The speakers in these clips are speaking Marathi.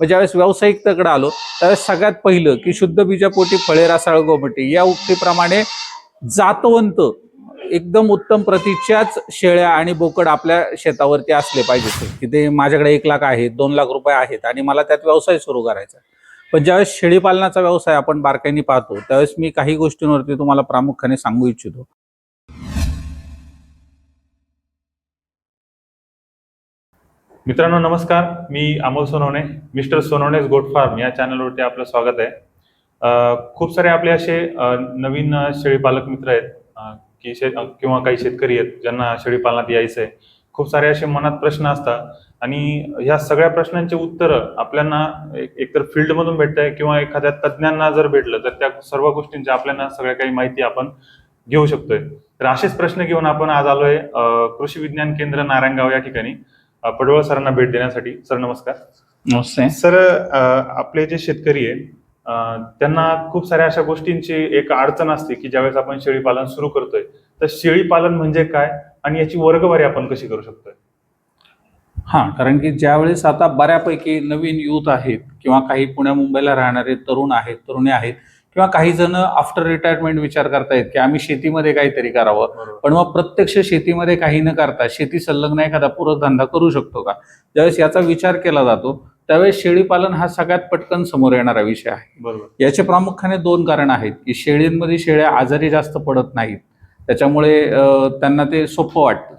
मग ज्यावेळेस व्यावसायिकतेकडे आलो त्यावेळेस सगळ्यात पहिलं की शुद्ध बीजापोटी फळे रासाळ गोमटी या उक्तीप्रमाणे जातवंत एकदम उत्तम प्रतीच्याच शेळ्या आणि बोकड आपल्या शेतावरती असले पाहिजेत की ते माझ्याकडे एक लाख आहेत दोन लाख रुपये आहेत आणि मला त्यात व्यवसाय सुरू करायचा पण ज्यावेळेस शेळीपालनाचा व्यवसाय आपण बारकाईने पाहतो त्यावेळेस मी काही गोष्टींवरती तुम्हाला प्रामुख्याने सांगू इच्छितो. मित्रांनो नमस्कार. मी Amol Sonawane mister Sonawane's goat farm या चॅनलवरती आपलं स्वागत आहे. खूप सारे आपले असे नवीन शेळीपालक शेळी पालक मित्र आहेत की शे किंवा काही शेतकरी आहेत ज्यांना शेळी पालनात यायचं आहे खूप सारे असे मनात प्रश्न असतात. आणि ह्या सगळ्या प्रश्नांची उत्तरं आपल्याला एक- एकतर फील्डमधून आहे किंवा एखाद्या तज्ज्ञांना जर भेटलं तर त्या सर्व गोष्टींची आपल्याला सगळ्या काही माहिती आपण घेऊ शकतोय. तर असेच प्रश्न घेऊन आपण आज आलोय कृषी विज्ञान केंद्र नारायणगाव या ठिकाणी. पडवळ सरांना भेट देण्यासाठी. सर नमस्कार. नमस्ते. सर आपले जे शेतकरी आहे अ, त्यांना खूप साऱ्या अशा गोष्टींची एक अडचण असते की ज्यावेळेस आपण शेळी पालन सुरू करतोय. तर शेळी पालन म्हणजे काय? आणि याची वर्गवारी आपण कशी करू शकतोय? हा कारण की ज्यावेळेस आता बऱ्यापैकी नवीन युथ आहेत किंवा काही पुण्या मुंबईला राहणारे तरुण आहेत तरुणी आहेत किंवा काही जण आफ्टर रिटायरमेंट विचार करतायत की आम्ही शेतीमध्ये काहीतरी करावं. पण मग प्रत्यक्ष शेतीमध्ये काही न करता शेती संलग्न एखादा पूरक धंदा करू शकतो का? ज्यावेळेस याचा विचार केला जातो त्यावेळेस शेळी पालन हा सगळ्यात पटकन समोर येणारा विषय आहे. बरोबर. याचे प्रामुख्याने दोन कारण आहेत की शेळींमध्ये शेळ्या आजारी जास्त पडत नाहीत. त्याच्यामुळे त्यांना ते सोपं वाटतं.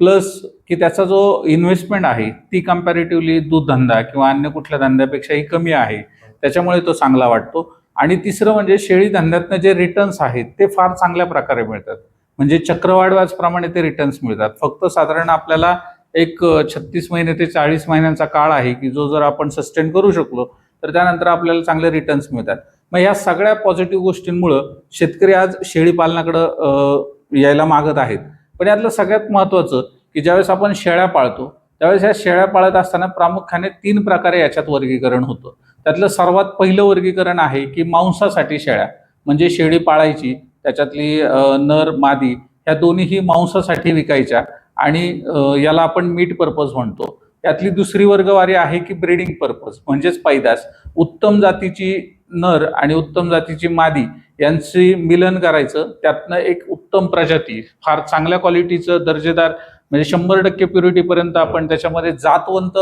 प्लस की त्याचा जो इन्व्हेस्टमेंट आहे ती कम्पॅरेटिव्हली दूध धंदा किंवा अन्य कुठल्या धंद्यापेक्षाही कमी आहे. त्याच्यामुळे तो चांगला वाटतो. आणि तिसरं म्हणजे शेळी धंद्यातनं जे रिटर्न्स आहेत ते फार चांगल्या प्रकारे मिळतात. म्हणजे चक्रवाढ व्याजप्रमाणे ते रिटर्न्स मिळतात. फक्त साधारण आपल्याला एक छत्तीस महिने ते चाळीस महिन्यांचा काळ आहे की जो जर आपण सस्टेन करू शकलो तर त्यानंतर आपल्याला चांगले रिटर्न्स मिळतात. मग ह्या सगळ्या पॉझिटिव्ह गोष्टींमुळं शेतकरी आज शेळी पालनाकडं यायला मागत आहेत. पण यातलं सगळ्यात महत्त्वाचं की ज्यावेळेस आपण शेळ्या पाळतो त्यावेळेस ह्या शेळ्या पाळत असताना प्रामुख्याने तीन प्रकारे याच्यात वर्गीकरण होतं. त्यातलं सर्वात पहिलं वर्गीकरण आहे की मांसासाठी शेळ्या म्हणजे शेळी पाळायची त्याच्यातली नर मादी ह्या दोन्हीही मांसासाठी विकायच्या आणि याला आपण मीट पर्पज म्हणतो. त्यातली दुसरी वर्गवारी आहे की ब्रीडिंग पर्पज म्हणजेच पैदास. उत्तम जातीची नर आणि उत्तम जातीची मादी यांची मिलन करायचं त्यातनं एक उत्तम प्रजाती फार चांगल्या क्वालिटीचं दर्जेदार म्हणजे शंभर टक्के प्युरिटीपर्यंत आपण त्याच्यामध्ये जातवंत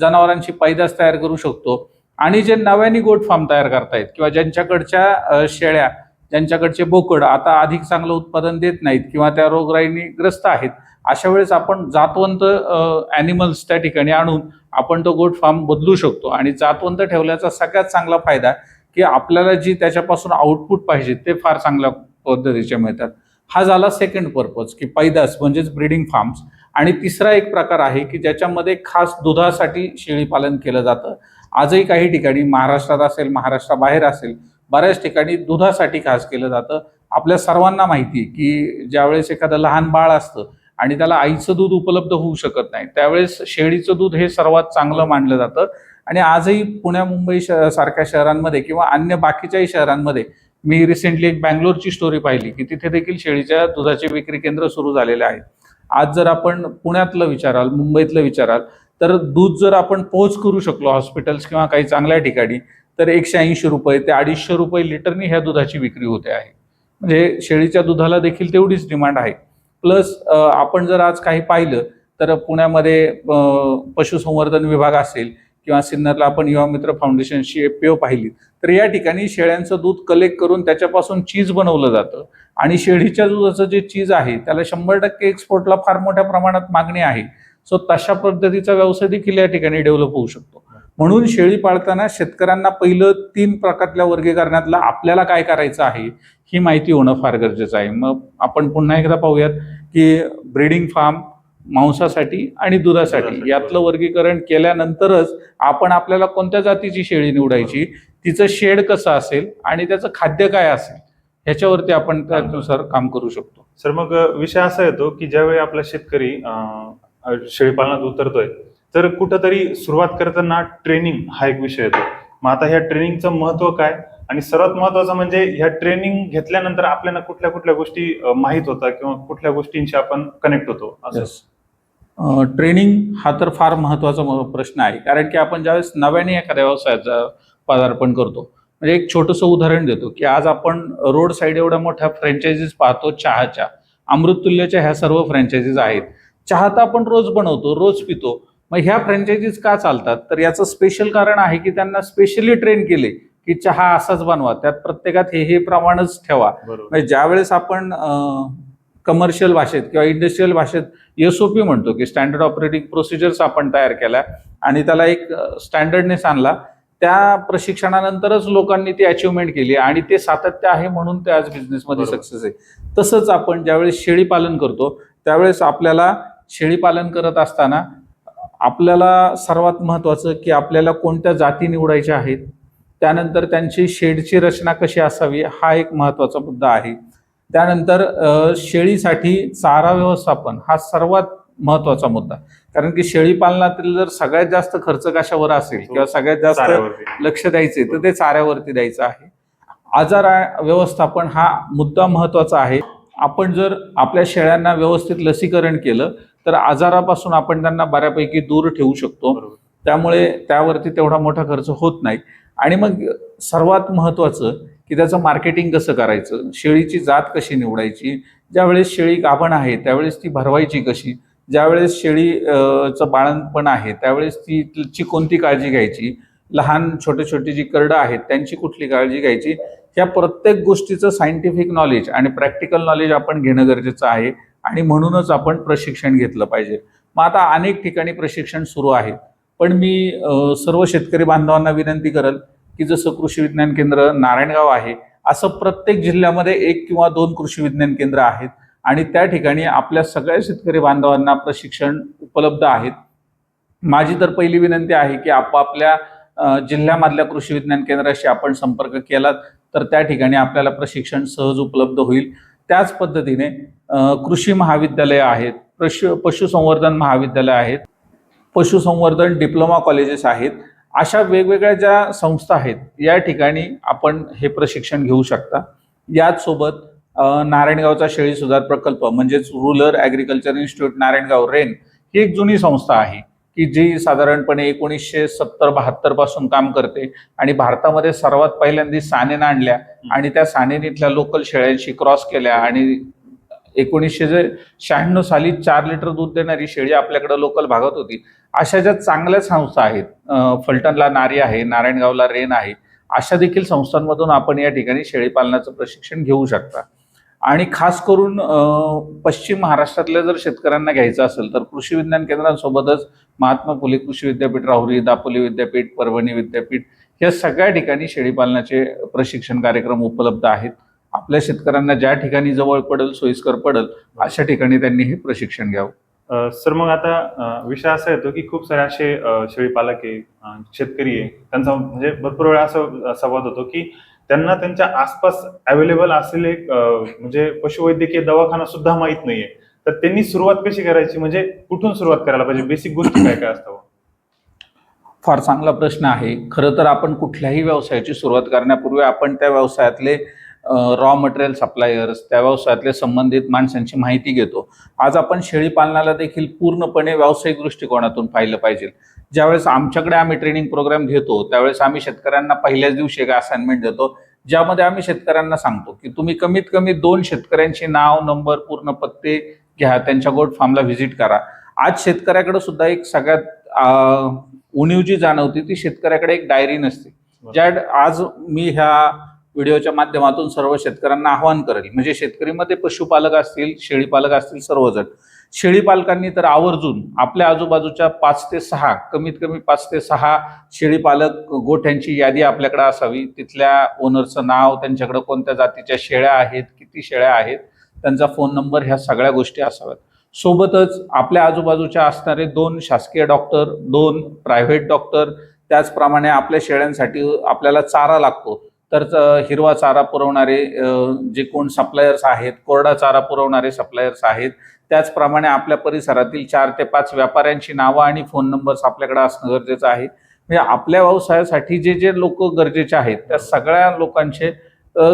जनावरांची पैदास तयार करू शकतो. आणि जे नव्याने गोट फार्म तयार करतायत किंवा ज्यांच्याकडच्या शेळ्या ज्यांच्याकडचे बोकड आता अधिक चांगलं उत्पादन देत नाहीत किंवा त्या रोगराईने ग्रस्त आहेत अशा वेळेस आपण जातवंत ॲनिमल्स त्या ठिकाणी आणून आपण तो गोट फार्म बदलू शकतो. आणि जातवंत ठेवल्याचा सगळ्यात चांगला फायदा की आपल्याला जी त्याच्यापासून आउटपुट पाहिजे ते फार चांगल्या पद्धतीचे मिळतात. हा झाला सेकंड पर्पज की पैदास म्हणजेच ब्रीडिंग फार्म्स आणि तिसरा एक प्रकार आहे की ज्याच्यामध्ये खास दुधासाठी शेळीपालन केलं जातं. आजही काही ठिकाणी महाराष्ट्रात असेल महाराष्ट्राबाहेर असेल बऱ्याच ठिकाणी दुधासाठी खास केलं जातं. आपल्या सर्वांना माहिती आहे की ज्यावेळेस एखादं लहान बाळ असतं आणि त्याला आईचं दूध उपलब्ध होऊ शकत नाही त्यावेळेस शेळीचं दूध हे सर्वात चांगलं मानलं जातं. आणि आजही पुण्या मुंबई शह सारख्या शहरांमध्ये किंवा अन्य बाकीच्याही शहरांमध्ये मी रिसेंटली एक बँगलोरची स्टोरी पाहिली की तिथे देखील शेळीच्या दुधाचे विक्री केंद्र सुरू झालेले आहेत. आज जर आपण पुण्यातलं विचाराल मुंबईतलं विचाराल तर दूध जर आपण पोच करू शकलो हॉस्पिटल्स किंवा काही चांगल्या ठिकाणी तर एकशे ऐंशी रुपये ते अडीचशे रुपये लिटरनी ह्या दुधाची विक्री होते आहे. म्हणजे शेळीच्या दुधाला देखील तेवढीच डिमांड आहे. प्लस आपण जर आज काही पाहिलं तर पुण्यामध्ये पशुसंवर्धन विभाग असेल किंवा सिन्नरला आपण युवा मित्र फाउंडेशनची एफ पाहिली तर या ठिकाणी शेळ्यांचं दूध कलेक्ट करून त्याच्यापासून चीज बनवलं जातं. आणि शेळीच्या दुधाचं जे चीज आहे त्याला शंभर टक्के एक्सपोर्टला फार मोठ्या प्रमाणात मागणी आहे. सो तशा पद्धतीचा व्यवसाय देखील या ठिकाणी डेव्हलप होऊ शकतो. म्हणून शेळी पाळताना शेतकऱ्यांना पहिलं तीन प्रकारातल्या वर्गीकरणातलं आपल्याला काय करायचं आहे ही माहिती होणं फार गरजेचं आहे. मग आपण पुन्हा एकदा पाहूयात की ब्रीडिंग फार्म मांसासाठी आणि दुधासाठी यातलं वर्गीकरण केल्यानंतरच आपण आपल्याला कोणत्या जातीची शेळी निवडायची तिचं शेड कसं असेल आणि त्याचं खाद्य काय असेल ह्याच्यावरती आपण त्यानुसार काम करू शकतो. सर मग विषय असा येतो की ज्यावेळी आपला शेतकरी शेळीपालनात उतरतोय. तर कुठंतरी सुरुवात करताना ट्रेनिंग हा एक विषय येतो. मग आता ह्या ट्रेनिंगचं महत्त्व काय? आणि सर्वात महत्वाचं म्हणजे ह्या ट्रेनिंग घेतल्यानंतर आपल्याला कुठल्या कुठल्या गोष्टी माहीत होतात किंवा कुठल्या गोष्टींशी आपण कनेक्ट होतो? असं. ट्रेनिंग हा तर फार महत्त्वाचा प्रश्न आहे. कारण की आपण ज्यावेळेस नव्याने एखाद्या व्यवसायाचं पदार्पण करतो म्हणजे एक छोटंसं उदाहरण देतो की आज आपण रोड साईड एवढ्या मोठ्या फ्रँचायझीज पाहतो चहाच्या. अमृततुल्यच्या ह्या सर्व फ्रँचायझीज आहेत. चहा तर आपण रोज बनवतो रोज पितो. मग ह्या फ्रँचायझीज का चालतात? तर याचं स्पेशल कारण आहे की त्यांना स्पेशली ट्रेन केले की चहा असाच बनवा. त्यात प्रत्येकात हे हे प्रमाणच ठेवा. म्हणजे ज्यावेळेस आपण कमर्शियल भाषेत किंवा इंडस्ट्रीयल भाषेत एस ओ पी म्हणतो की स्टँडर्ड ऑपरेटिंग प्रोसिजर्स आपण तयार केल्या आणि त्याला एक स्टँडर्डनेस आणला त्या प्रशिक्षणानंतरच लोकांनी ती अचिव्हमेंट केली आणि ते सातत्य आहे म्हणून ते आज बिझनेसमध्ये. सक्सेस आहे. तसंच आपण ज्यावेळेस शेळी पालन करतो त्यावेळेस आपल्याला शेळी पालन करत असताना आपल्याला सर्वात महत्त्वाचं की आपल्याला कोणत्या जाती निवडायच्या आहेत त्यानंतर त्यांची शेडची रचना कशी असावी हा एक महत्त्वाचा मुद्दा आहे. त्यानंतर शेळीसाठी चारा व्यवस्थापन हा सर्वात महत्त्वाचा मुद्दा. कारण की शेळी पालनातील जर सगळ्यात जास्त खर्च कशावर असेल किंवा सगळ्यात जास्त. लक्ष द्यायचे तर ते चाऱ्यावरती द्यायचं आहे. आजार व्यवस्थापन हा मुद्दा महत्त्वाचा आहे. आपण जर आपल्या शेळ्यांना व्यवस्थित लसीकरण केलं तर आजारापासून आपण त्यांना बऱ्यापैकी दूर ठेवू शकतो. त्यामुळे त्यावरती तेवढा मोठा खर्च होत नाही. आणि मग सर्वात महत्त्वाचं की त्याचं मार्केटिंग कसं करायचं? शेळीची जात कशी निवडायची? ज्यावेळेस शेळी गाभण आहे त्यावेळेस ती भरवायची कशी? ज्यावेळेस शेळी अ, चं बाळणपण आहे त्यावेळेस ती तिची कोणती काळजी घ्यायची? लहान छोटे छोटी जी करडं आहेत त्यांची कुठली काळजी घ्यायची? या प्रत्येक गोष्टीचं सायंटिफिक नॉलेज आणि प्रॅक्टिकल नॉलेज आपण घेणं गरजेचं आहे. आणि म्हणूनच आपण प्रशिक्षण घेतलं पाहिजे. मग आता अनेक ठिकाणी प्रशिक्षण सुरू आहे. पण मी सर्व शेतकरी बांधवांना विनंती करेल की जसं कृषी विज्ञान केंद्र नारायणगाव आहे असं प्रत्येक जिल्ह्यामध्ये एक किंवा दोन कृषी विज्ञान केंद्र आहेत. आणि त्या ठिकाणी आपल्या सगळ्या शेतकरी बांधवांना प्रशिक्षण उपलब्ध आहेत. माझी तर पहिली विनंती आहे की आपापल्या जिल्ह्यामधल्या कृषी विज्ञान केंद्राशी आपण संपर्क केलात तर त्या ठिकाणी आपल्याला प्रशिक्षण सहज उपलब्ध होईल. त्याच पद्धतीने कृषी महाविद्यालय आहेत पशु पशुसंवर्धन महाविद्यालय आहेत पशुसंवर्धन डिप्लोमा कॉलेजेस आहेत अशा वेगवेगळ्या ज्या संस्था आहेत या ठिकाणी आपण हे प्रशिक्षण घेऊ शकता. याचसोबत नारायणगावचा शेळी सुधार प्रकल्प म्हणजेच रुरल ॲग्रिकल्चर इन्स्टिट्यूट नारायणगाव रेन ही एक जुनी संस्था आहे. की जी साधारणपणे एकोणीसशे सत्तर बहात्तरपासून काम करते आणि भारतामध्ये सर्वात पहिल्यांदा सानेनं आणल्या आणि त्या सानेनीतल्या लोकल शेळ्यांशी क्रॉस केल्या आणि एकोणीसशे जे शहाण्णव साली चार लिटर दूध देणारी शेळी आपल्याकडे लोकल भागात होती. अशा ज्या चांगल्या संस्था आहेत फलटणला नारी आहे नारायणगावला रेन आहे अशा देखील संस्थांमधून आपण या ठिकाणी शेळीपालनाचं प्रशिक्षण घेऊ शकता. आणि खास करून पश्चिम महाराष्ट्रातल्या जर शेतकऱ्यांना घ्यायचं असेल तर कृषी विज्ञान केंद्रांसोबतच महात्मा फुले कृषी विद्यापीठ राहुरी दापोली विद्यापीठ परभणी विद्यापीठ या सगळ्या ठिकाणी शेळीपालनाचे प्रशिक्षण कार्यक्रम उपलब्ध आहेत. आपल्या शेतकऱ्यांना ज्या ठिकाणी जवळ पडेल सोयीस्कर पडेल अशा ठिकाणी त्यांनी हे प्रशिक्षण घ्यावं. सर मग आता विषय असा येतो की खूप सारे असे शेळीपालक आहे शेतकरी आहे त्यांचा म्हणजे भरपूर वेळा असं संवाद होतो की त्यांना त्यांच्या आसपास अवेलेबल असलेले म्हणजे पशुवैद्यकीय दवाखाना सुद्धा माहीत नाहीये. तर त्यांनी सुरुवात कशी करायची? म्हणजे कुठून सुरुवात करायला पाहिजे? बेसिक गोष्टी काय काय असतं फार चांगला प्रश्न आहे. खरं तर आपण कुठल्याही व्यवसायाची सुरुवात करण्यापूर्वी आपण त्या व्यवसायातले रॉ मटेरियल सप्लायर्स त्या व्यवसायातले संबंधित माणसांची माहिती घेतो. आज आपण शेळी पालनाला देखील पूर्णपणे व्यावसायिक दृष्टिकोनातून पाहिलं पाहिजे. ज्यावेळेस आमच्याकडे आम्ही ट्रेनिंग प्रोग्राम घेतो त्यावेळेस आम्ही शेतकऱ्यांना पहिल्याच दिवशी एक असाइनमेंट देतो ज्यामध्ये आम्ही शेतकऱ्यांना सांगतो की तुम्ही कमीत कमी दोन शेतकऱ्यांचे नाव नंबर पूर्ण पत्ते घ्या त्यांच्या गोट फार्मला व्हिजिट करा. आज शेतकऱ्याकडे सुद्धा एक सगळ्यात उणीव जी जाणवती ती शेतकऱ्याकडे एक डायरी नसते. ज्या आज मी ह्या व्हिडिओच्या माध्यमातून सर्व शेतकऱ्यांना आवाहन करेल. म्हणजे शेतकरीमध्ये पशुपालक असतील शेळीपालक असतील सर्वजण. शेळीपालकांनी तर आवर्जून आपल्या आजूबाजूच्या पाच ते सहा कमीत कमी पाच ते सहा शेळीपालक गोठ्यांची यादी आपल्याकडे असावी. तिथल्या ओनरचं नाव त्यांच्याकडे कोणत्या जातीच्या शेळ्या आहेत किती शेळ्या आहेत त्यांचा फोन नंबर ह्या सगळ्या गोष्टी असाव्यात. सोबतच आपल्या आजूबाजूच्या असणारे दोन शासकीय डॉक्टर दोन प्रायव्हेट डॉक्टर त्याचप्रमाणे आपल्या शेळ्यांसाठी आपल्याला चारा लागतो. तर हिरवा चारा पुरवणारे जे कोण सप्लायर्स आहेत कोरडा चारा पुरवणारे सप्लायर्स आहेत त्याचप्रमाणे आपल्या परिसरातील चार ते पाच व्यापाऱ्यांची नावं आणि फोन नंबर्स आपल्याकडे असणं गरजेचं आहे. म्हणजे आपल्या व्यवसायासाठी जे जे लोक गरजेचे आहेत त्या सगळ्या लोकांचे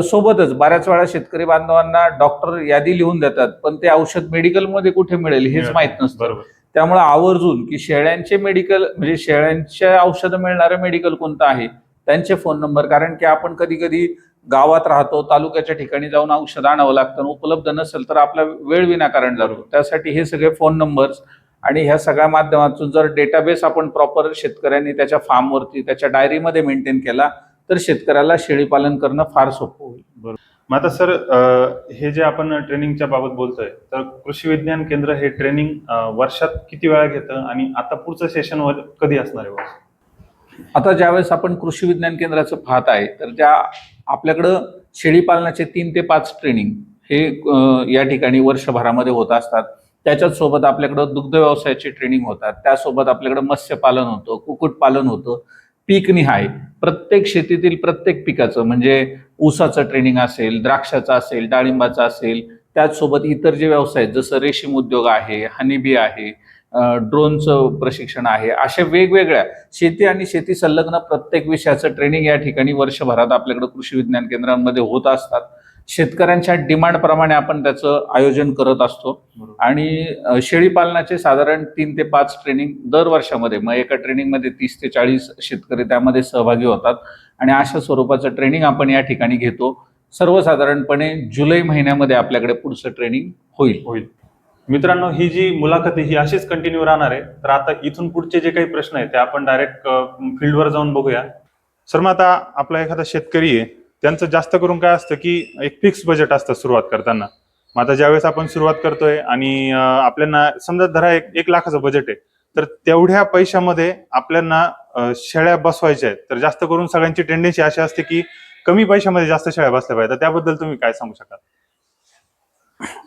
सोबतच बऱ्याच वेळा शेतकरी बांधवांना डॉक्टर यादी लिहून देतात पण ते औषध मेडिकलमध्ये कुठे मिळेल हेच माहीत. नसतं. त्यामुळे आवर्जून की शेळ्यांचे मेडिकल म्हणजे शेळ्यांच्या औषधं मिळणारं मेडिकल कोणतं आहे त्यांचे फोन नंबर कारण की आपण कधी कधी गावात राहतो तालुक्याच्या ठिकाणी जाऊन औषध आणावं लागतं उपलब्ध नसेल तर आपला वेळ विनाकारण जातो. त्यासाठी हे सगळे फोन नंबर्स आणि ह्या सगळ्या माध्यमातून जर डेटाबेस आपण प्रॉपर शेतकऱ्यांनी त्याच्या फार्मवरती त्याच्या डायरीमध्ये मेंटेन केला तर शेतकऱ्याला शेळी पालन करणं फार सोपं होईल. मग आता सर हे जे आपण ट्रेनिंगच्या बाबत बोलतोय तर कृषी विज्ञान केंद्र हे ट्रेनिंग वर्षात किती वेळा घेतं आणि आता पुढचं सेशन कधी असणार आहे? आता ज्यावेळेस आपण कृषी विज्ञान केंद्राचं पाहत आहे तर त्या आपल्याकडं शेळी पालनाचे तीन ते पाच ट्रेनिंग हे या ठिकाणी वर्षभरामध्ये होत असतात. त्याच्याच सोबत आपल्याकडं दुग्ध व्यवसायाची ट्रेनिंग होतात. त्यासोबत आपल्याकडं मत्स्यपालन होतं कुक्कुटपालन होतं पीक निहाय. प्रत्येक शेतीतील प्रत्येक पिकाचं म्हणजे ऊसाचं ट्रेनिंग असेल द्राक्षाचं असेल डाळिंबाचं असेल त्याचसोबत इतर जे व्यवसाय आहेत जसं रेशीम उद्योग आहे हनीबी आहे ड्रोनचं प्रशिक्षण आहे. अशा वेगवेगळ्या शेती आणि शेती संलग्न प्रत्येक विषयाचं ट्रेनिंग या ठिकाणी वर्षभरात आपल्याकडे कृषी विज्ञान केंद्रांमध्ये होत असतात. शेतकऱ्यांच्या डिमांडप्रमाणे आपण त्याचं आयोजन करत असतो. आणि अ, शेळी पालनाचे साधारण तीन ते पाच ट्रेनिंग दर वर्षामध्ये मग एका ट्रेनिंगमध्ये तीस ते चाळीस शेतकरी त्यामध्ये सहभागी होतात. आणि अशा स्वरूपाचं ट्रेनिंग आपण या ठिकाणी घेतो. सर्वसाधारणपणे जुलै महिन्यामध्ये आपल्याकडे पुढचं ट्रेनिंग होईल. होईल. मित्रांनो ही जी मुलाखत आहे ही अशीच कंटिन्यू राहणार आहे. तर आता इथून पुढचे जे काही प्रश्न आहेत ते आपण डायरेक्ट फील्डवर जाऊन बघूया. सर मग आता आपला एखादा शेतकरी आहे त्यांचं जास्त करून काय असतं की एक फिक्स बजेट असतं सुरुवात करताना. मग आता ज्यावेळेस आपण सुरुवात करतोय आणि आपल्याला समजा धरा एक एक लाखाचं बजेट आहे तर तेवढ्या पैशामध्ये आपल्याला शेळ्या बसवायच्या आहेत. तर जास्त करून सगळ्यांची टेंडन्सी अशी असते की कमी पैशामध्ये जास्त शेळ्या बसल्या पाहिजे त्याबद्दल तुम्ही काय सांगू शकाल?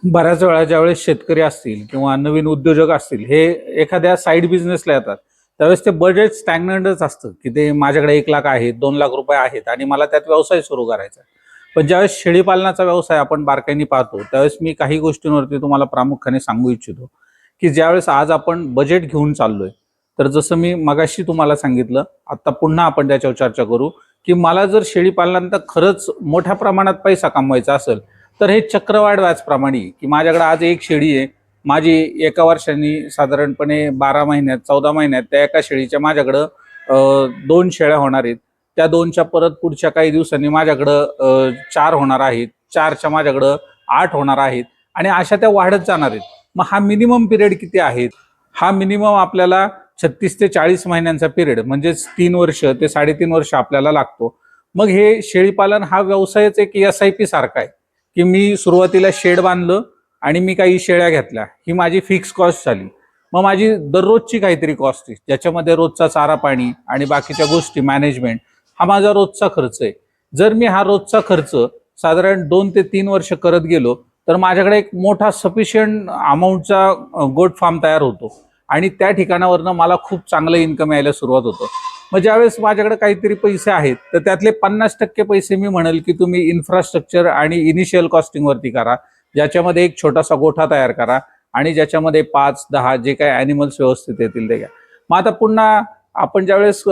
बऱ्याच वेळा ज्यावेळेस शेतकरी असतील किंवा नवीन उद्योजक असतील हे एखाद्या साईड बिझनेसला येतात. त्यावेळेस ते बजेट स्टॅग्नंटच असतं की ते माझ्याकडे एक लाख आहेत दोन लाख रुपये आहेत आणि मला त्यात व्यवसाय सुरू करायचा पण ज्यावेळेस शेळीपालनाचा व्यवसाय आपण बारकाईने पाहतो त्यावेळेस मी काही गोष्टींवरती तुम्हाला प्रामुख्याने सांगू इच्छितो की ज्यावेळेस आज आपण बजेट घेऊन चाललोय तर जसं मी मगाशी तुम्हाला सांगितलं आता पुन्हा आपण त्याच्यावर चर्चा करू की मला जर शेळीपालनानंतर खरंच मोठ्या प्रमाणात पैसा कमवायचा असेल तर हे चक्रवाढ व्याजप्रमाणे की माझ्याकडे आज एक शेळी आहे माझी एका वर्षांनी साधारणपणे बारा महिन्यात चौदा महिन्यात त्या एका शेळीच्या माझ्याकडं दोन शेळ्या होणार आहेत. त्या दोनच्या परत पुढच्या काही दिवसांनी माझ्याकडं चार होणार आहेत. चारच्या माझ्याकडं आठ होणार आहेत. आणि अशा त्या वाढत जाणार आहेत. मग हा मिनिमम पिरियड किती आहेत हा मिनिमम आपल्याला छत्तीस ते चाळीस महिन्यांचा पिरियड म्हणजेच तीन वर्ष ते साडेतीन वर्ष आपल्याला लागतो. मग हे शेळीपालन हा व्यवसायच एक एस आय पी सारखा आहे. की मी सुरुवातीला शेड बांधलं आणि मी काही शेळ्या घेतल्या. ही माझी फिक्स कॉस्ट झाली. मग माझी दररोजची काहीतरी कॉस्ट आहे. ज्याच्यामध्ये रोजचा चारा पाणी आणि बाकीच्या गोष्टी मॅनेजमेंट हा माझा रोजचा खर्च आहे. जर मी हा रोजचा खर्च साधारण दोन ते तीन वर्ष करत गेलो तर माझ्याकडे एक मोठा सफिशियंट अमाऊंटचा गोट फार्म तयार होतो. आणि त्या ठिकाणावरनं मला खूप चांगलं इन्कम यायला सुरुवात होतं. मग ज्यावेळेस माझ्याकडे काहीतरी पैसे आहेत तर त्यातले पन्नास टक्के पैसे मी म्हणेल की तुम्ही इन्फ्रास्ट्रक्चर आणि इनिशियल कॉस्टिंगवरती करा. ज्याच्यामध्ये एक छोटासा गोठा तयार करा आणि ज्याच्यामध्ये पाच दहा जे काही ॲनिमल्स व्यवस्थित येतील ते घ्या. मग आता पुन्हा आपण ज्यावेळेस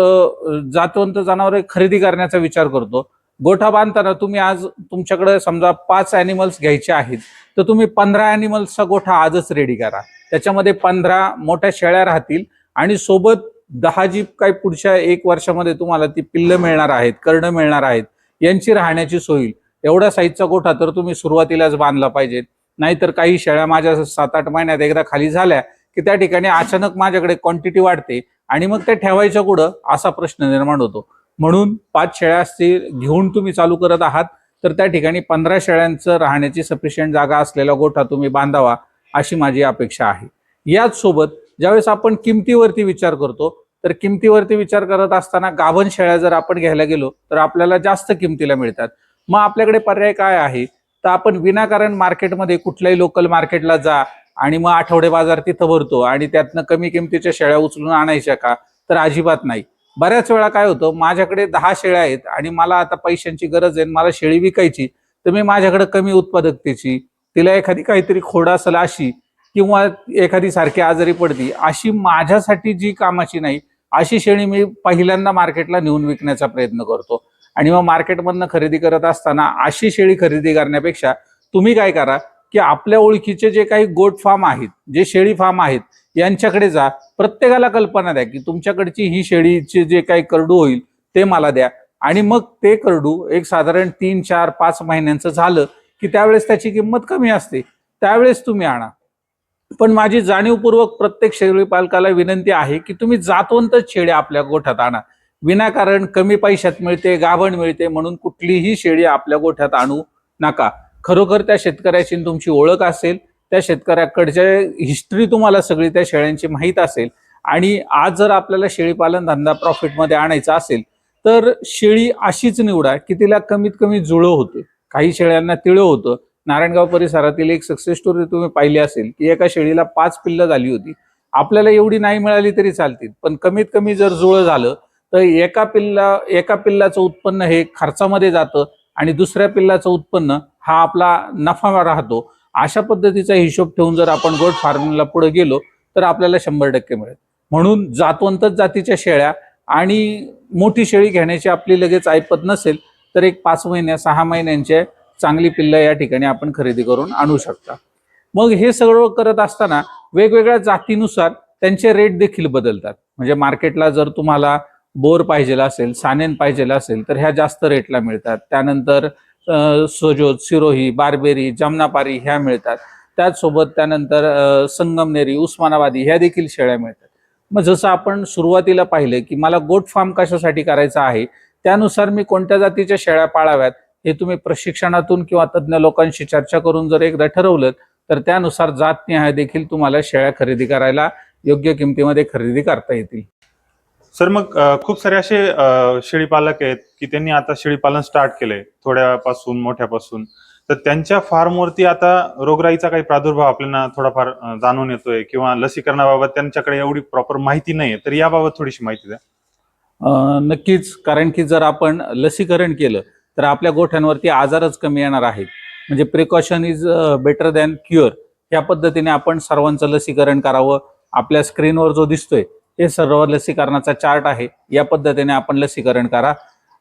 जातवंत जनावरे खरेदी करण्याचा विचार करतो गोठा बांधताना तुम्ही आज तुमच्याकडे समजा पाच ॲनिमल्स घ्यायचे आहेत तर तुम्ही पंधरा ॲनिमल्सचा गोठा आजच रेडी करा. त्याच्यामध्ये पंधरा मोठ्या शेळ्या राहतील आणि सोबत दहा जी काही पुढच्या एक वर्षामध्ये तुम्हाला ती पिल्लं मिळणार आहेत कर्ण मिळणार आहेत यांची राहण्याची सोय होईल. साईजचा गोठा तर तुम्ही सुरुवातीलाच बांधला पाहिजे नाहीतर काही शेळ्या माझ्या सात आठ महिन्यात एकदा खाली झाल्या की त्या ठिकाणी अचानक माझ्याकडे क्वांटिटी वाढते आणि मग त्या ठेवायच्या कुठं? असा प्रश्न निर्माण होतो. म्हणून पाच शेळ्या असतील घेऊन तुम्ही चालू करत आहात तर त्या ठिकाणी पंधरा शेळ्यांचं राहण्याची सफिशियंट जागा असलेला गोठा तुम्ही बांधावा अशी माझी अपेक्षा आहे. याच सोबत ज्यावेळेस आपण किमतीवरती विचार करतो तर किमतीवरती विचार करत असताना गाभण शेळ्या जर आपण घ्यायला गेलो तर आपल्याला जास्त किमतीला मिळतात. मग आपल्याकडे पर्याय काय आहे? तर आपण विनाकारण मार्केटमध्ये कुठल्याही लोकल मार्केटला जा आणि मग आठवडे बाजार तिथं भरतो आणि त्यातनं कमी किमतीच्या शेळ्या उचलून आणायच्या का? तर अजिबात नाही. बऱ्याच वेळा काय होतं माझ्याकडे दहा शेळ्या आहेत आणि मला आता पैशांची गरज आहे मला शेळी विकायची तर मी माझ्याकडे कमी उत्पादकतेची तिला एखादी काहीतरी खोड असेल अशी किंवा एखादी सारखी आजारी पडती अशी माझ्यासाठी जी कामाची नाही अशी शेळी मी पहिल्यांदा मार्केटला नेऊन विकण्याचा प्रयत्न करतो. आणि मग मार्केटमधनं खरेदी करत असताना अशी शेळी खरेदी करण्यापेक्षा तुम्ही काय करा की आपल्या ओळखीचे जे काही गोट फार्म आहेत जे शेळी फार्म आहेत यांच्याकडे जा. प्रत्येकाला कल्पना द्या की तुमच्याकडची ही शेळीचे जे काही करडू होईल ते मला द्या. आणि मग ते करडू एक साधारण तीन चार पाच महिन्यांचं झालं की त्यावेळेस त्याची किंमत कमी असते. त्यावेळेस तुम्ही आणा. पण माझी जाणीवपूर्वक प्रत्येक शेळी पालकाला विनंती आहे की तुम्ही जातवंतच शेळी आपल्या गोठ्यात आणा. विनाकारण कमी पैशात मिळते गाभण मिळते म्हणून कुठलीही शेळी आपल्या गोठ्यात आणू नका. खरोखर त्या शेतकऱ्याची तुमची ओळख असेल त्या शेतकऱ्याकडच्या हिस्ट्री तुम्हाला सगळी त्या शेळ्यांची माहीत असेल. आणि आज जर आपल्याला शेळीपालन धंदा प्रॉफिटमध्ये आणायचा असेल तर शेळी अशीच निवडा की तिला कमीत कमी जुळं होते. काही शेळ्यांना तिळं होतं. नारायणगाव परिसरातील एक सक्सेस स्टोरी तुम्ही पाहिली असेल की एका शेळीला पाच पिल्लं झाली होती. आपल्याला एवढी नाही मिळाली तरी चालतील पण कमीत कमी जर जुळं झालं तर एका पिल्ला एका पिल्लाचं उत्पन्न हे खर्चामध्ये जातं आणि दुसऱ्या पिल्लाचं उत्पन्न हा आपला नफा राहतो. अशा पद्धतीचा हिशोब ठेवून जर आपण गोट फार्मिंगला पुढे गेलो तर आपल्याला शंभर टक्के मिळेल. म्हणून जातवंतच जातीच्या शेळ्या आणि मोठी शेळी घेण्याची आपली लगेच ऐपत नसेल तर एक पाच महिन्या सहा महिन्यांचे चांगली पिल्लं या ठिकाणी आपण खरेदी करून आणू शकता. मग हे सगळं करत असताना वेगवेगळ्या जातीनुसार त्यांचे रेट देखील बदलतात. म्हणजे मार्केटला जर तुम्हाला बोर पाहिजे असेल सानेन पाहिजे असेल तर ह्या जास्त रेटला मिळतात. त्यानंतर सोजोत सजोद सिरोही बारबेरी जमनापारी ह्या मिळतात. त्याचसोबत त्यानंतर संगमनेरी उस्मानाबादी ह्या देखील शेळ्या मिळतात. मग जसं आपण सुरुवातीला पाहिलं की मला गोट फार्म कशासाठी करायचा आहे त्यानुसार मी कोणत्या जातीच्या शेळ्या पाळाव्यात हे तुम्ही प्रशिक्षणातून किंवा तज्ज्ञ लोकांशी चर्चा करून जर एकदा ठरवलं तर त्यानुसार जातनिहाय देखील तुम्हाला शेळ्या खरेदी करायला योग्य किमतीमध्ये खरेदी करता येतील. सर मग खूप सारे असे शेळी पालक आहेत की त्यांनी आता शेळी पालन स्टार्ट केलंय थोड्यापासून मोठ्यापासून. तर त्यांच्या फार्मवरती आता रोगराईचा काही प्रादुर्भाव आपल्याला थोडाफार जाणून येतोय किंवा लसीकरणाबाबत त्यांच्याकडे एवढी प्रॉपर माहिती नाहीये. तर याबाबत थोडीशी माहिती द्या. नक्कीच. कारण की जर आपण लसीकरण केलं तर आपल्या गोठ्यांवरती आजारच कमी येणार आहेत. म्हणजे precaution is better than cure या पद्धतीने आपण सर्वांचं लसीकरण करावं. आपल्या स्क्रीनवर जो दिसतोय हे सर्व लसीकरणाचा चार्ट आहे. या पद्धतीने आपण लसीकरण करा.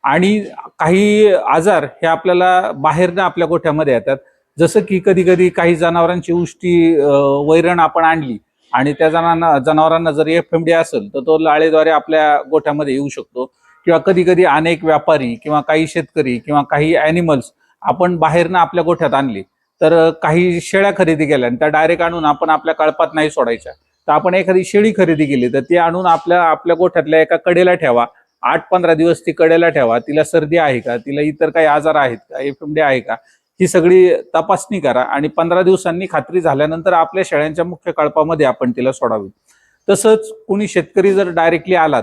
आणि काही आजार हे आपल्याला बाहेरनं आपल्या गोठ्यामध्ये येतात. जसं की कधी कधी काही जनावरांची उष्टी वैरण आपण आणली आणि त्या जणांना जनावरांना जर एफ एम डी असेल तर तो लाळेद्वारे आपल्या गोठ्यामध्ये येऊ शकतो. किंवा कधी कधी अनेक व्यापारी किंवा काही शेतकरी किंवा काही ॲनिमल्स आपण बाहेरनं आपल्या गोठ्यात आणली तर काही शेळ्या खरेदी केल्या आणि त्या डायरेक्ट आणून आपण आपल्या कळपात नाही सोडायच्या. तर आपण एखादी शेळी खरेदी केली तर ती आणून आपल्या आपल्या गोठ्यातल्या एका कडेला ठेवा. आठ पंधरा दिवस ती कडेला ठेवा. तिला सर्दी आहे का? तिला इतर काही आजार आहेत का? एफ एम डी आहे का? ही सगळी तपासणी करा आणि पंधरा दिवसांनी खात्री झाल्यानंतर आपल्या शेळ्यांच्या मुख्य कळपामध्ये आपण तिला सोडावी. तसंच कुणी शेतकरी जर डायरेक्टली आलात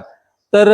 तर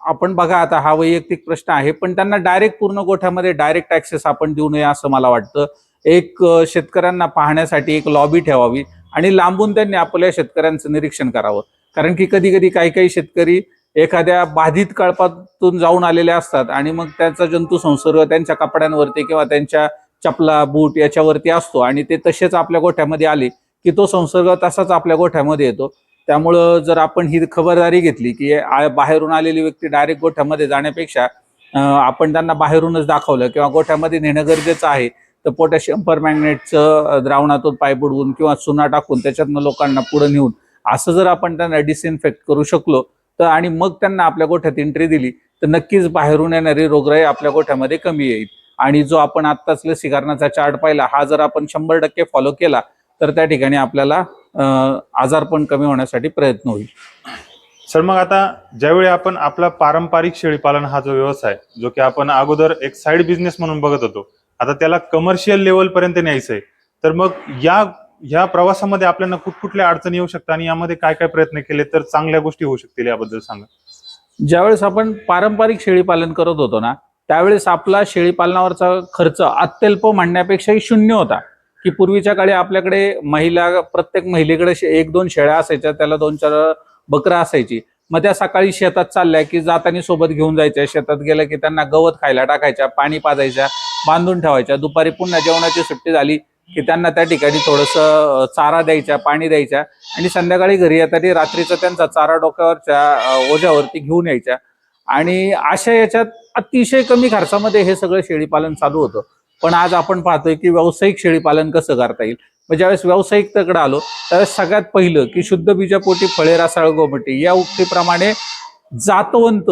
आपण बघा आता हा वैयक्तिक प्रश्न आहे पण त्यांना डायरेक्ट पूर्ण गोठ्यामध्ये डायरेक्ट ऍक्सेस आपण देऊ नये असं मला वाटतं. एक शेतकऱ्यांना पाहण्यासाठी एक लॉबी ठेवावी. आणि लांबून त्यांनी आपल्या शेतकऱ्यांचं निरीक्षण करावं. कारण की कधी कधी काही काही शेतकरी एखाद्या बाधित कळपातून जाऊन आलेले असतात आणि मग त्याचा जंतू संसर्ग त्यांच्या कपड्यांवरती किंवा त्यांच्या चपला बूट याच्यावरती असतो आणि ते तसेच आपल्या गोठ्यामध्ये आले की तो संसर्ग तसाच आपल्या गोठ्यामध्ये येतो. त्यामुळं जर आपण ही खबरदारी घेतली की बाहेरून आलेली व्यक्ती डायरेक्ट गोठ्यामध्ये जाण्यापेक्षा आपण त्यांना बाहेरूनच दाखवलं किंवा गोठ्यामध्ये नेणं गरजेचं आहे तर पोटॅशियम परमॅग्नेटचं द्रावणातून पाय बुडवून किंवा चुना टाकून त्याच्यातनं लोकांना पुढे नेऊन असं जर आपण त्यांना डिसइन्फेक्ट करू शकलो तर आणि मग त्यांना आपल्या गोठ्यात एंट्री दिली तर नक्कीच बाहेरून येणारी रोगराई आपल्या गोठ्यामध्ये कमी येईल. आणि जो आपण आत्ताच लसीकरणाचा चार्ट पाहिला हा जर आपण शंभर टक्के फॉलो केला तर त्या ठिकाणी आपल्याला आजार पण कमी होण्यासाठी प्रयत्न होईल. सर मग आता ज्यावेळी आपण आपला पारंपरिक शेळीपालन हा जो व्यवसाय जो की आपण अगोदर एक साईड बिझनेस म्हणून बघत होतो आता त्याला कमर्शियल लेवल पर्यंत न्यायचंय. आहे तर मग या ह्या प्रवासामध्ये आपल्याला कुठकुठल्या अडचणी येऊ शकतात आणि यामध्ये काय काय प्रयत्न केले तर चांगल्या गोष्टी होऊ शकतील याबद्दल सांगा. ज्यावेळेस आपण पारंपरिक शेळीपालन करत होतो ना त्यावेळेस आपला शेळीपालनावरचा खर्च अत्यल्प म्हणण्यापेक्षाही शून्य होता. की पूर्वीच्या काळी आपल्याकडे महिला प्रत्येक महिलेकडे एक दोन शेळ्या असायच्या त्याला दोन चार बकरा असायची. मग त्या सकाळी शेतात चालल्या की जातानी सोबत घेऊन जायच्या शेतात गेलं की त्यांना गवत खायला टाकायच्या पाणी पाजायच्या. बांधून ठेवायच्या. दुपारी पुन्हा जेवणाची सुट्टी झाली की त्यांना त्या ठिकाणी थोडंसं चारा द्यायच्या पाणी द्यायच्या आणि संध्याकाळी घरी येताना रात्रीचा त्यांचा चारा डोक्यावरच्या ओझ्यावरती घेऊन यायच्या. आणि अशा याच्यात अतिशय कमी खर्चामध्ये हे सगळं शेळीपालन चालू होतं. पण आज आपण पाहतोय की व्यावसायिक शेळीपालन कसं करता येईल? मग ज्यावेळेस व्यावसायिकतेकडे आलो त्यावेळेस सगळ्यात पहिलं की शुद्ध बीजापोटी फळे रासाळ गोमटी या उक्तीप्रमाणे जातवंत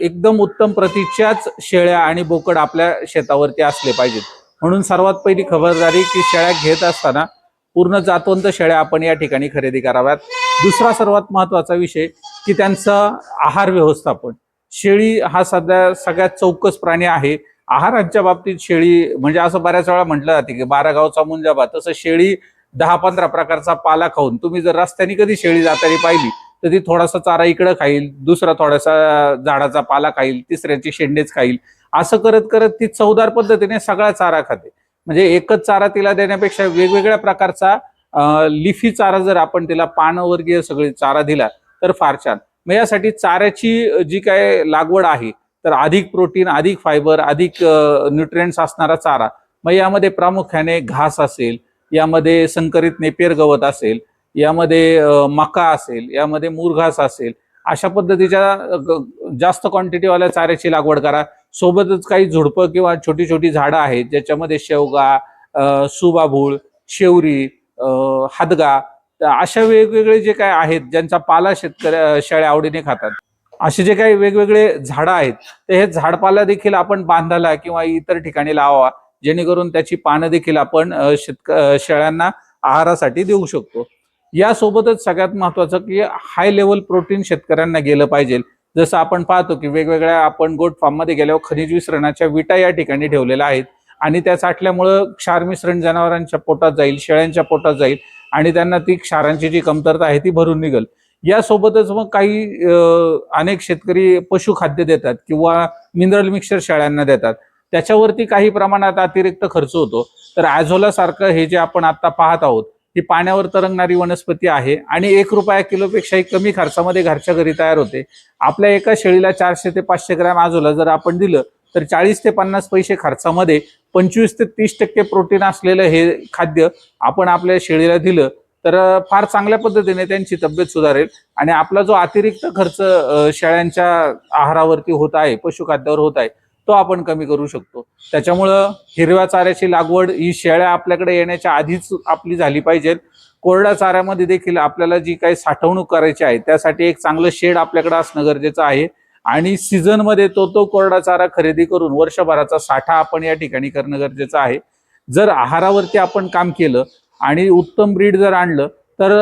एकदम उत्तम प्रतीच्याच शेळ्या आणि बोकड आपल्या शेतावरती असले पाहिजेत. म्हणून सर्वात पहिली खबरदारी की शेळ्या घेत असताना पूर्ण जातवंत शेळ्या आपण या ठिकाणी खरेदी कराव्यात. दुसरा सर्वात महत्त्वाचा विषय की त्यांचं आहार व्यवस्थापन. शेळी हा सध्या सगळ्यात चौकस प्राणी आहे. आहारांच्या बाबतीत शेळी म्हणजे असं बऱ्याच वेळा म्हटलं जाते की बारा गावचा मुंजाबा तसं शेळी दहा पंधरा प्रकारचा पाला खाऊन तुम्ही जर रस्त्याने कधी शेळी जाताना पाहिली तर ती थोडासा चारा इकडं खाईल दुसरा थोडासा झाडाचा पाला खाईल तिसऱ्याची शेंडेच खाईल. असं करत करत ती चवदार पद्धतीने सगळा चारा खाते. म्हणजे एकच चारा तिला देण्यापेक्षा वेगवेगळ्या प्रकारचा लिफी चारा जर आपण तिला पानवर्गीय सगळी चारा दिला तर फार छान. मग यासाठी चाऱ्याची जी काय लागवड आहे तर अधिक प्रोटीन अधिक फायबर अधिक न्यूट्रिएंट्स असणारा चारा. मग यामध्ये प्रामुख्याने घास असेल यामध्ये संकरित नेपियर गवत असेल यामध्ये मका असेल यामध्ये मुरघास असेल अशा पद्धतीच्या जास्त क्वांटिटीवाल्या चाऱ्याची लागवड करा. सोबतच काही झुडपं किंवा छोटी छोटी झाडं आहेत ज्याच्यामध्ये शेवगा सुबाभूळ शेवरी हादगा अशा वेगवेगळे जे काय आहेत ज्यांचा पाला शेतकऱ्या शेळ्या आवडीने खातात. असे जे काही वेगवेगळे झाडं आहेत तर हे झाडपाला देखील आपण बांधायला किंवा इतर ठिकाणी लावावा जेणेकरून त्याची पानं देखील आपण शेतक शेळ्यांना आहारासाठी देऊ शकतो. यासोबतच सगळ्यात महत्वाचं की हाय लेवल प्रोटीन शेतकऱ्यांना गेलं पाहिजे. जसं आपण पाहतो की वेगवेगळ्या आपण गोट फार्ममध्ये गेल्यावर खनिज मिश्रणाच्या विटा या ठिकाणी ठेवलेल्या आहेत. आणि त्या साठल्यामुळं क्षार मिश्रण जनावरांच्या पोटात जाईल शेळ्यांच्या पोटात जाईल आणि त्यांना ती क्षारांची जी कमतरता आहे ती भरून निघल. यासोबतच मग काही अनेक शेतकरी पशुखाद्य देतात किंवा मिनरल मिक्सचर शेळ्यांना देतात. त्याच्यावरती काही प्रमाणात अतिरिक्त खर्च होतो. तर ॲझोला सारखं हे जे आपण आता पाहत आहोत ही पाण्यावर तरंगणारी वनस्पती आहे आणि एक रुपया किलोपेक्षाही कमी खर्चामध्ये घरच्या घरी तयार होते. आपल्या एका शेळीला चारशे ते पाचशे ग्रॅम आजोला जर आपण दिलं तर चाळीस ते पन्नास पैसे खर्चामध्ये पंचवीस ते तीस टक्के प्रोटीन असलेलं हे खाद्य आपण आपल्या शेळीला दिलं तर फार चांगल्या पद्धतीने त्यांची तब्येत सुधारेल आणि आपला जो अतिरिक्त खर्च शेळ्यांच्या आहारावरती होत आहे पशुखाद्यावर होत आहे तो आपण कमी करू शकतो. त्याच्यामुळं हिरव्या चाऱ्याची लागवड ही शेळ्या आपल्याकडे येण्याच्या आधीच आपली झाली पाहिजे. कोरड्या चाऱ्यामध्ये देखील आपल्याला जी काही साठवणूक करायची आहे त्यासाठी एक चांगलं शेड आपल्याकडे असणं गरजेचं आहे. आणि सीझनमध्ये तो तो कोरडा चारा खरेदी करून वर्षभराचा साठा आपण या ठिकाणी करणं गरजेचं आहे. जर आहारावरती आपण काम केलं आणि उत्तम ब्रीड जर आणलं तर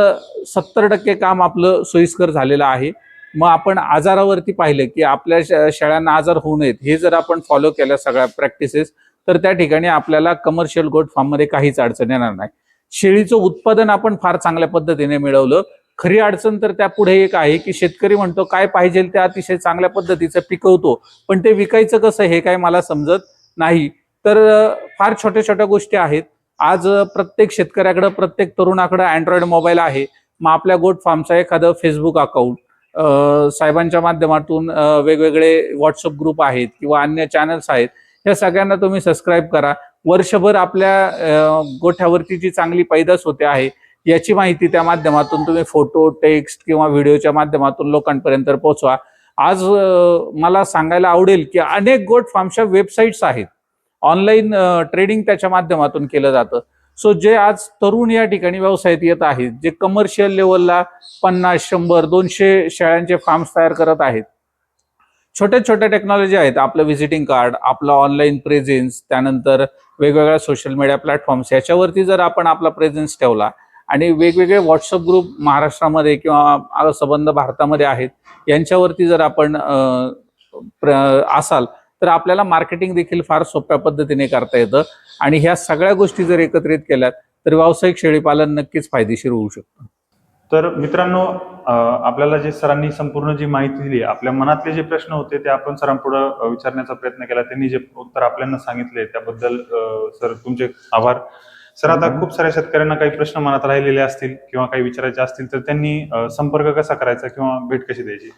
सत्तर टक्के काम आपलं सोयीस्कर झालेलं आहे. मग आपण आजारावरती पाहिलं की आपल्या श- शेळ्यांना आजार होऊ नयेत हे जर आपण फॉलो केल्या सगळ्या प्रॅक्टिसेस तर त्या ठिकाणी आपल्याला कमर्शियल गोट फार्ममध्ये काहीच अडचण येणार नाही. शेळीचं उत्पादन आपण फार चांगल्या पद्धतीने मिळवलं. खरी अडचण तर त्या पुढे एक आहे की शेतकरी म्हणतो काय पाहिजे ते अतिशय चांगल्या पद्धतीचं पिकवतो पण ते विकायचं कसं हे काय मला समजत नाही. तर फार छोट्या छोट्या गोष्टी आहेत. आज प्रत्येक शेतकऱ्याकडं प्रत्येक तरुणाकडं अँड्रॉइड मोबाईल आहे. मग आपल्या गोट फार्मचा एखादं फेसबुक अकाउंट साहेबांच्या माध्यमातून वेगवेगळे व्हॉट्सअप ग्रुप आहेत किंवा अन्य चॅनल्स आहेत या सगळ्यांना तुम्ही सबस्क्राईब करा. वर्षभर आपल्या गोठ्यावरती जी चांगली पैदास होते आहे याची माहिती त्या माध्यमातून तुम्ही फोटो टेक्स्ट किंवा व्हिडिओच्या माध्यमातून लोकांपर्यंत पोहोचवा. आज मला सांगायला आवडेल की अनेक गोट फार्मच्या वेबसाईट्स आहेत. ऑनलाईन ट्रेडिंग त्याच्या माध्यमातून केलं जातं. सो जे आज तरुण या ठिकाणी व्यवसायात येत आहेत जे कमर्शियल लेवलला पन्नास शंभर दोनशे शेळ्यांचे फार्म्स तयार करत आहेत छोट्या छोट्या टेक्नॉलॉजी आहेत आपलं व्हिजिटिंग कार्ड आपलं ऑनलाईन प्रेझेन्स त्यानंतर वेगवेगळ्या सोशल मीडिया प्लॅटफॉर्म्स याच्यावरती जर आपण आपला प्रेझेन्स ठेवला आणि वेगवेगळे व्हॉट्सअप ग्रुप महाराष्ट्रामध्ये किंवा संबंध भारतामध्ये आहेत यांच्यावरती जर आपण असाल तर आपल्याला मार्केटिंग देखील फार सोप्या पद्धतीने करता येतं. आणि ह्या सगळ्या गोष्टी जर एकत्रित केल्यात तर व्यावसायिक शेळीपालन नक्कीच फायदेशीर होऊ शकतं. तर मित्रांनो आपल्याला जे सरांनी संपूर्ण जी माहिती दिली आपल्या मनातले जे प्रश्न होते ते आपण सरांपुढे विचारण्याचा प्रयत्न केला. त्यांनी जे उत्तर आपल्याला सांगितले त्याबद्दल सर तुमचे आभार. सर आता. खूप साऱ्या शेतकऱ्यांना काही प्रश्न मनात राहिलेले असतील किंवा काही विचारायचे असतील तर त्यांनी संपर्क कसा करायचा किंवा भेट कशी द्यायची?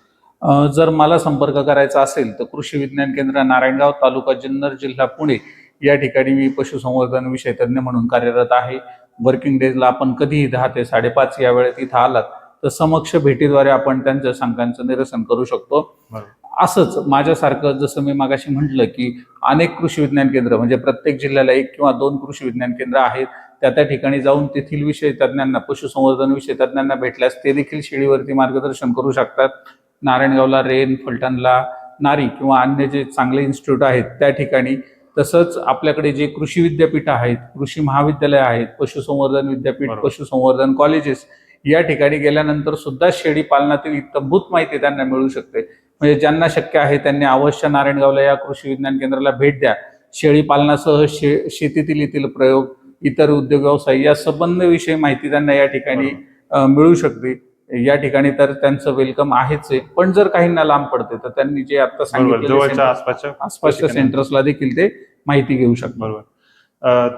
जर मला संपर्क करायचा असेल तर कृषी विज्ञान केंद्र नारायणगाव तालुका जुन्नर जिल्हा पुणे या ठिकाणी मी पशुसंवर्धन विषय तज्ज्ञ म्हणून कार्यरत आहे. वर्किंग डेजला आपण कधीही दहा ते साडेपाच या वेळेत इथं आलात तर समक्ष भेटीद्वारे आपण त्यांच्या शंकांचं निरसन करू शकतो. असंच माझ्यासारखं जसं मी मागाशी म्हटलं की अनेक कृषी विज्ञान केंद्र म्हणजे प्रत्येक जिल्ह्याला एक किंवा दोन कृषी विज्ञान केंद्र आहेत. त्या त्या ठिकाणी जाऊन तेथील विषय तज्ज्ञांना पशुसंवर्धन विषय तज्ज्ञांना भेटल्यास ते देखील शेळीवरती मार्गदर्शन करू शकतात. नारायणगावला रेन फलटणला नारी किंवा अन्य जे चांगले इन्स्टिट्यूट आहेत त्या ठिकाणी तसंच आपल्याकडे जे कृषी विद्यापीठ आहेत कृषी महाविद्यालय आहेत पशुसंवर्धन विद्यापीठ. पशुसंवर्धन कॉलेजेस या ठिकाणी गेल्यानंतर सुद्धा शेळी पालनातील इत्तमभूत माहिती त्यांना मिळू शकते. म्हणजे ज्यांना शक्य आहे त्यांनी अवश्य नारायणगावला या कृषी विज्ञान केंद्राला भेट द्या. शेळी पालनासह शे शेतीतील येथील प्रयोग इतर उद्योग व्यवसाय या संबंध विषयी माहिती त्यांना या ठिकाणी मिळू शकते. या ठिकाणी तर त्यांचं वेलकम आहेच आहे. पण जर काहींना लांब पडते तर त्यांनी जे आता center- आसपासच्या. सेंटर्सला देखील ते माहिती घेऊ शकतात बरोबर.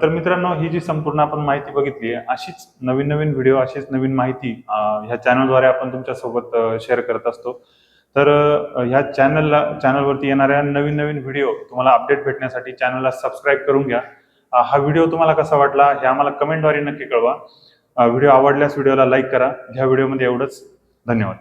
तर मित्रांनो ही जी संपूर्ण आपण माहिती बघितली आहे अशीच नवीन नवीन व्हिडिओ अशीच नवीन माहिती ह्या चॅनलद्वारे आपण तुमच्यासोबत शेअर करत असतो. तर ह्या चॅनलला चॅनलवरती येणाऱ्या नवीन नवीन व्हिडिओ तुम्हाला अपडेट भेटण्यासाठी चॅनलला सबस्क्राईब करून घ्या. हा व्हिडिओ तुम्हाला कसा वाटला हे आम्हाला कमेंटद्वारे नक्की कळवा. व्हिडिओ आवडल्यास व्हिडिओला लाईक करा. ह्या व्हिडिओमध्ये एवढंच. धन्यवाद.